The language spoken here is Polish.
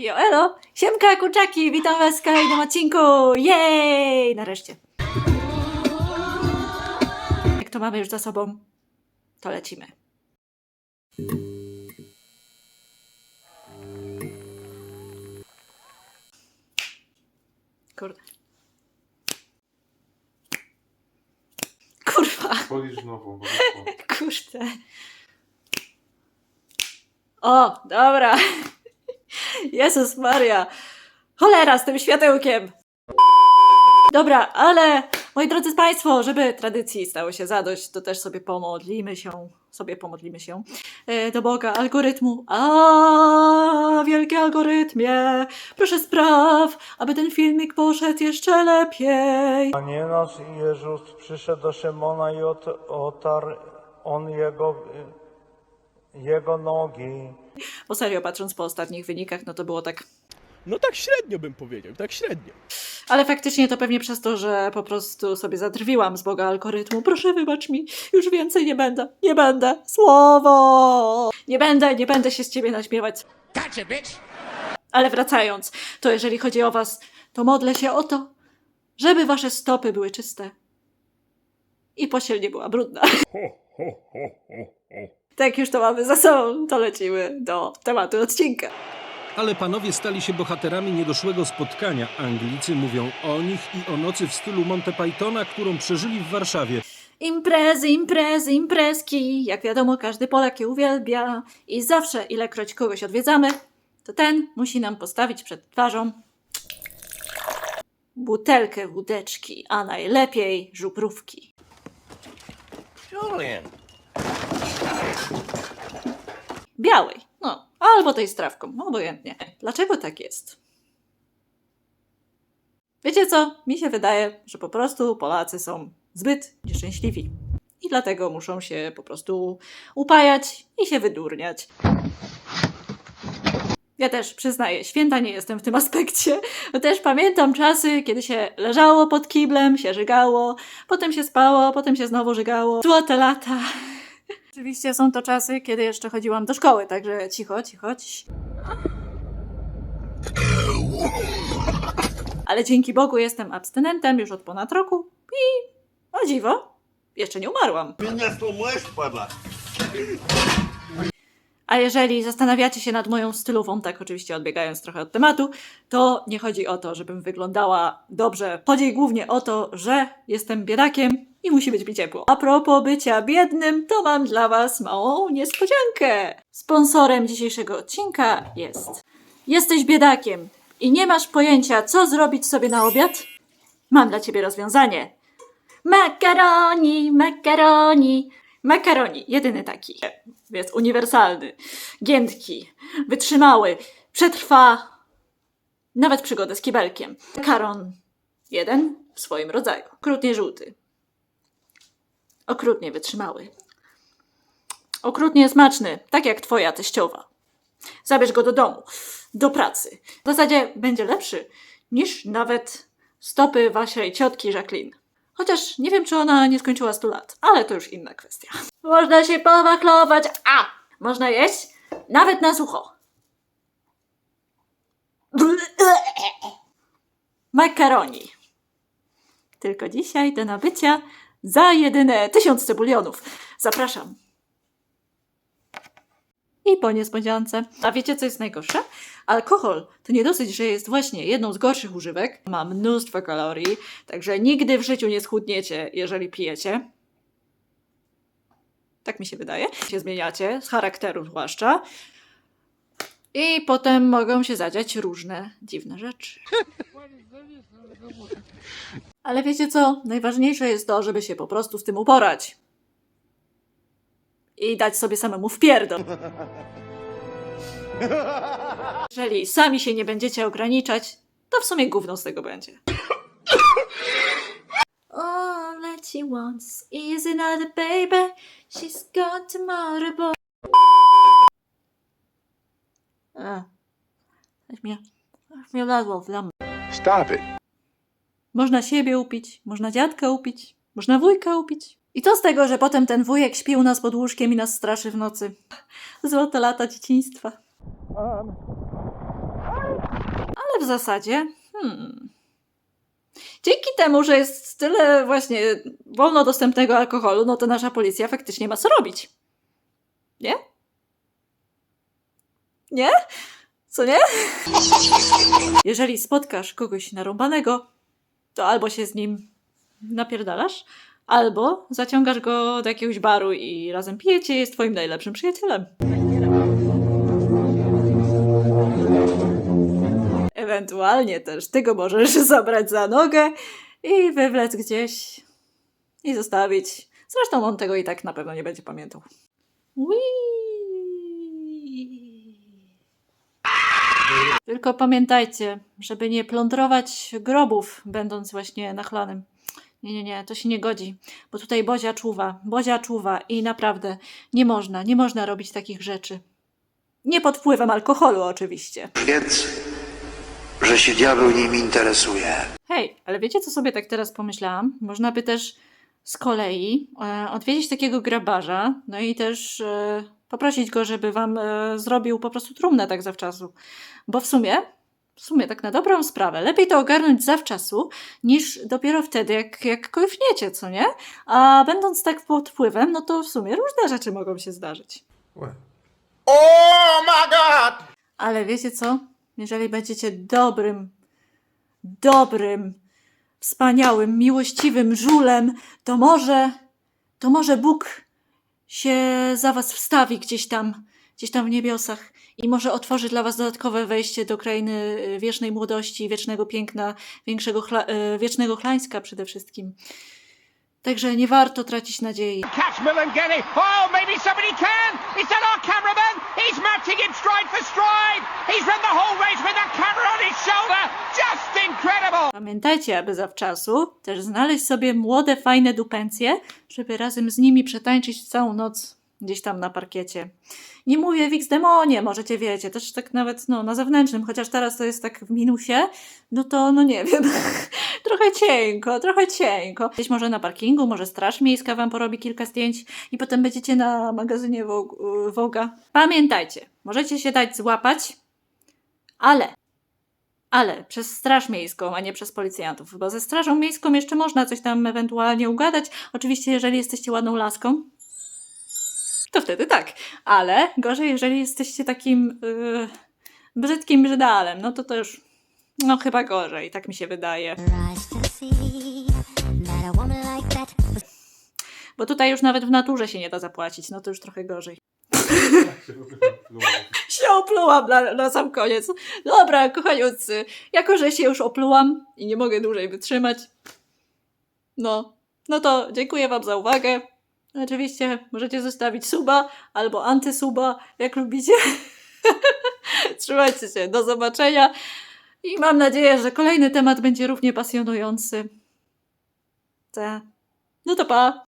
Jo, elo! Siemka, kurczaki! Witam was w kolejnym odcinku! Jej! Nareszcie. Jak to mamy już za sobą, to lecimy. Kurde. Kurwa! Bo wyszło. Kurde. O, dobra. Jezus Maria. Cholera z tym światełkiem. Dobra, ale moi drodzy Państwo, żeby tradycji stało się zadość, to też sobie pomodlimy się, sobie pomodlimy się e, do Boga algorytmu. A wielki algorytmie, proszę spraw, aby ten filmik poszedł jeszcze lepiej. Panie nasz Jezus przyszedł do Szymona i ot, otarł on jego, jego nogi. Bo serio, patrząc po ostatnich wynikach, no to było tak No tak średnio bym powiedział, tak średnio. Ale faktycznie to pewnie przez to, że po prostu sobie zadrwiłam z Boga algorytmu. Proszę wybacz mi, już więcej nie będę, nie będę. Słowo! Nie będę, nie będę się z ciebie naśmiewać. Ale wracając, to jeżeli chodzi o was, to modlę się o to, żeby wasze stopy były czyste i pościel nie była brudna. Tak już to mamy za sobą, to lecimy do tematu odcinka. Ale panowie stali się bohaterami niedoszłego spotkania. Anglicy mówią o nich i o nocy w stylu Monty Pythona, którą przeżyli w Warszawie. Imprezy, imprezy, imprezki. Jak wiadomo, każdy Polak je uwielbia i zawsze, ilekroć kogoś odwiedzamy, to ten musi nam postawić przed twarzą butelkę wódeczki, a najlepiej żubrówki. Julian. Białej, no, albo tej z trawką, obojętnie. Dlaczego tak jest? Wiecie co? Mi się wydaje, że po prostu Polacy są zbyt nieszczęśliwi. I dlatego muszą się po prostu upajać i się wydurniać. Ja też przyznaję, święta nie jestem w tym aspekcie. Też pamiętam czasy, kiedy się leżało pod kiblem, się żygało, potem się spało, potem się znowu żygało. Złote lata. Oczywiście są to czasy, kiedy jeszcze chodziłam do szkoły, także cicho, cicho. ciś. Ale dzięki Bogu jestem abstynentem już od ponad roku i o dziwo, jeszcze nie umarłam. Меня сломаешь, падла? A jeżeli zastanawiacie się nad moją stylówą, tak oczywiście odbiegając trochę od tematu, to nie chodzi o to, żebym wyglądała dobrze. Chodzi głównie o to, że jestem biedakiem i musi być mi ciepło. A propos bycia biednym, to mam dla Was małą niespodziankę. Sponsorem dzisiejszego odcinka jest Jesteś biedakiem i nie masz pojęcia, co zrobić sobie na obiad? Mam dla Ciebie rozwiązanie. Makaroni, makaroni. Makaroni, jedyny taki. Jest uniwersalny, giętki, wytrzymały, przetrwa nawet przygodę z kibelkiem. Makaron jeden w swoim rodzaju. Okrutnie żółty. Okrutnie wytrzymały. Okrutnie smaczny, tak jak twoja teściowa. Zabierz go do domu, do pracy. W zasadzie będzie lepszy niż nawet stopy waszej ciotki Jacqueline. Chociaż nie wiem, czy ona nie skończyła 100 lat, ale to już inna kwestia. Można się powachlować, a można jeść nawet na sucho. Makaroni. Tylko dzisiaj do nabycia za jedyne tysiąc cebulionów. Zapraszam. I po niespodziance. A wiecie, co jest najgorsze? Alkohol to nie dosyć, że jest właśnie jedną z gorszych używek. Ma mnóstwo kalorii, także nigdy w życiu nie schudniecie, jeżeli pijecie. Tak mi się wydaje. Się zmieniacie, z charakteru zwłaszcza. I potem mogą się zadziać różne dziwne rzeczy. Ale wiecie co? Najważniejsze jest to, żeby się po prostu z tym uporać. I dać sobie samemu w pierdol. Jeżeli sami się nie będziecie ograniczać, to w sumie gówno z tego będzie. All that she wants is another baby. She's gone tomorrow, boy. Aż mnie, aż mnie wlazło w lam. Stop it. Można siebie upić, można dziadka upić, można wujka upić. I co z tego, że potem ten wujek śpi u nas pod łóżkiem i nas straszy w nocy? Złote lata dzieciństwa. w zasadzie, hmm. Dzięki temu, że jest tyle właśnie wolno dostępnego alkoholu, no to nasza policja faktycznie ma co robić. Nie? Nie? Co nie? Jeżeli spotkasz kogoś narąbanego, to albo się z nim napierdalasz, albo zaciągasz go do jakiegoś baru i razem pijecie, jest twoim najlepszym przyjacielem. Ewentualnie też ty go możesz zabrać za nogę i wywlec gdzieś i zostawić. Zresztą on tego i tak na pewno nie będzie pamiętał. Whee! Tylko pamiętajcie, żeby nie plądrować grobów, będąc właśnie nachlanym. Nie, nie, nie, to się nie godzi, bo tutaj Bozia czuwa, Bozia czuwa i naprawdę nie można, nie można robić takich rzeczy. Nie pod wpływem alkoholu oczywiście. Wiedz, że się diabeł nim interesuje. Hej, ale wiecie co sobie tak teraz pomyślałam? Można by też z kolei e, odwiedzić takiego grabarza, no i też e, poprosić go, żeby wam e, zrobił po prostu trumnę tak zawczasu. Bo w sumie, w sumie tak na dobrą sprawę, lepiej to ogarnąć zawczasu, niż dopiero wtedy, jak, jak kojfniecie, co nie? A będąc tak pod wpływem, no to w sumie różne rzeczy mogą się zdarzyć. Oh my God! Ale wiecie co? Jeżeli będziecie dobrym, dobrym, wspaniałym, miłościwym żulem, to może, to może Bóg się za was wstawi gdzieś tam, gdzieś tam w niebiosach i może otworzy dla was dodatkowe wejście do krainy y, wiecznej młodości, wiecznego piękna, większego chla, y, wiecznego chlańska przede wszystkim. Także nie warto tracić nadziei. catch Milangeni. Oh, maybe somebody can. Is that our cameraman? He's matching him stride for stride. He's run the whole race with camera on his shoulder. Just incredible. Pamiętajcie, aby zawczasu też znaleźć sobie młode, fajne dupencje, żeby razem z nimi przetańczyć całą noc gdzieś tam na parkiecie. Nie mówię w X-Demonie, możecie wiecie, też tak nawet no, na zewnętrznym, chociaż teraz to jest tak w minusie, no to no nie wiem, trochę cienko, trochę cienko. Gdzieś może na parkingu, może straż miejska wam porobi kilka zdjęć i potem będziecie na magazynie Vogue- Voga. Pamiętajcie, możecie się dać złapać, ale ale przez Straż Miejską, a nie przez policjantów, bo ze Strażą Miejską jeszcze można coś tam ewentualnie ugadać. Oczywiście, jeżeli jesteście ładną laską, to wtedy tak, ale gorzej, jeżeli jesteście takim yy, brzydkim brzydalem, no to to już, no chyba gorzej, tak mi się wydaje. Bo tutaj już nawet w naturze się nie da zapłacić, no to już trochę gorzej. się oplułam na, na sam koniec. Dobra, kochaniucy, jako że się już oplułam i nie mogę dłużej wytrzymać, no, no to dziękuję wam za uwagę. Oczywiście możecie zostawić suba albo antysuba, jak lubicie. Trzymajcie się, do zobaczenia i mam nadzieję, że kolejny temat będzie równie pasjonujący. Ta. No to pa!